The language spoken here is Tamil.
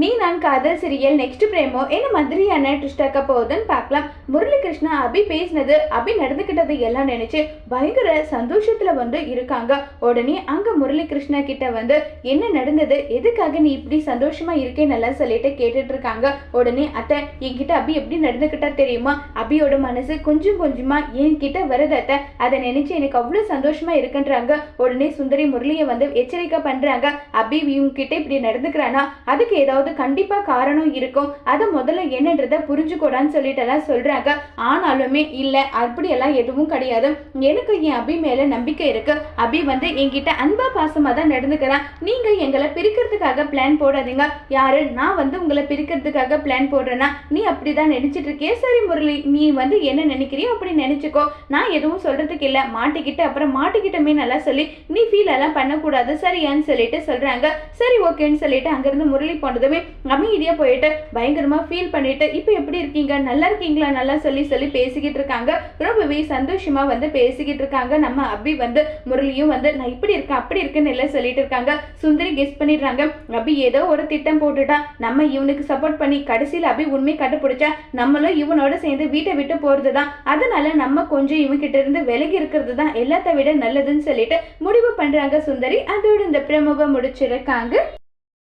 நீ நான் காதல் சிரியல் நெக்ஸ்ட் பிரேமோ என்ன மாதிரியான ட்விஸ்டாக்க போகுதுன்னு பார்க்கலாம். முரளிகிருஷ்ணா அபி பேசினது அபி நடந்துக்கிட்டது எல்லாம் நினைச்சு பயங்கர சந்தோஷத்துல வந்து இருக்காங்க. உடனே அங்க முரளிகிருஷ்ணா கிட்ட வந்து என்ன நடந்தது? எதுக்காக நீ இப்படி சந்தோஷமா இருக்கேன்னு எல்லாம் சொல்லிட்டு கேட்டுட்டு இருக்காங்க. உடனே அத்தை என்கிட்ட அபி எப்படி நடந்துக்கிட்டா தெரியுமா? அபியோட மனசு கொஞ்சம் கொஞ்சமா என்கிட்ட வருது அத்தை. அதை நினைச்சு எனக்கு அவ்வளவு சந்தோஷமா இருக்குன்றாங்க. உடனே சுந்தரி முரளியை வந்து எச்சரிக்கை பண்றாங்க. அபி இவங்க கிட்ட இப்படி நடந்துக்கிறானா? அதுக்கு ஏதாவது கண்டிப்பா காரணம் இருக்கும். அது முதல்ல என்னன்றத புரிஞ்சுக்கூடான்னு சொல்லிட்டு எல்லாம் சொல்றாங்க. ஆனாலுமே இல்ல அப்படியெல்லாம் எதுவும் கிடையாது. எனக்கு என் அபி மேல நம்பிக்கை இருக்கு. அபி வந்து என்கிட்ட அன்பா பாசமா தான் நடந்துக்கிறான் நீங்க எங்களை பிரிக்கிறதுக்காக பிளான் போடாதீங்க. யாரு நான் வந்து உங்களை பிரிக்கிறதுக்காக பிளான் போடுறேன்னா நீ அப்படிதான் நினைச்சிட்டு இருக்கியே. சரி முரளி நீ வந்து என்ன நினைக்கிறியோ அப்படி நினைச்சுக்கோ. நான் எதுவும் சொல்றதுக்கு இல்ல. மாட்டிக்கிட்டு அப்புறம் மாட்டிக்கிட்டமே நல்லா சொல்லி நீ ஃபீல் எல்லாம் பண்ணக்கூடாது. சரியான்னு சொல்லிட்டு சொல்றாங்க. சரி ஓகேன்னு சொல்லிட்டு அங்கேருந்து முரளி போனது மட்டுமே அமைதியாக போயிட்டு பயங்கரமாக ஃபீல் பண்ணிட்டு இப்போ எப்படி இருக்கீங்க? நல்லா இருக்கீங்களா? நல்லா சொல்லி சொல்லி பேசிக்கிட்டு இருக்காங்க. ரொம்பவே சந்தோஷமாக வந்து பேசிக்கிட்டு இருக்காங்க. நம்ம அபி வந்து முரளியும் வந்து நான் இப்படி இருக்கேன் அப்படி இருக்கேன்னு எல்லாம் சொல்லிட்டு இருக்காங்க. சுந்தரி கெஸ் பண்ணிடுறாங்க. அபி ஏதோ ஒரு திட்டம் போட்டுட்டா நம்ம இவனுக்கு சப்போர்ட் பண்ணி கடைசியில் அபி உண்மை கண்டுபிடிச்சா நம்மளும் இவனோட சேர்ந்து வீட்டை விட்டு போகிறது தான். அதனால நம்ம கொஞ்சம் இவன்கிட்ட இருந்து விலகி இருக்கிறது தான். எல்லாத்த விட நல்லதுன்னு சொல்லிட்டு முடிவு பண்ணுறாங்க சுந்தரி. அதோட இந்த பிரமுகம் முடிச்சிருக்காங்க.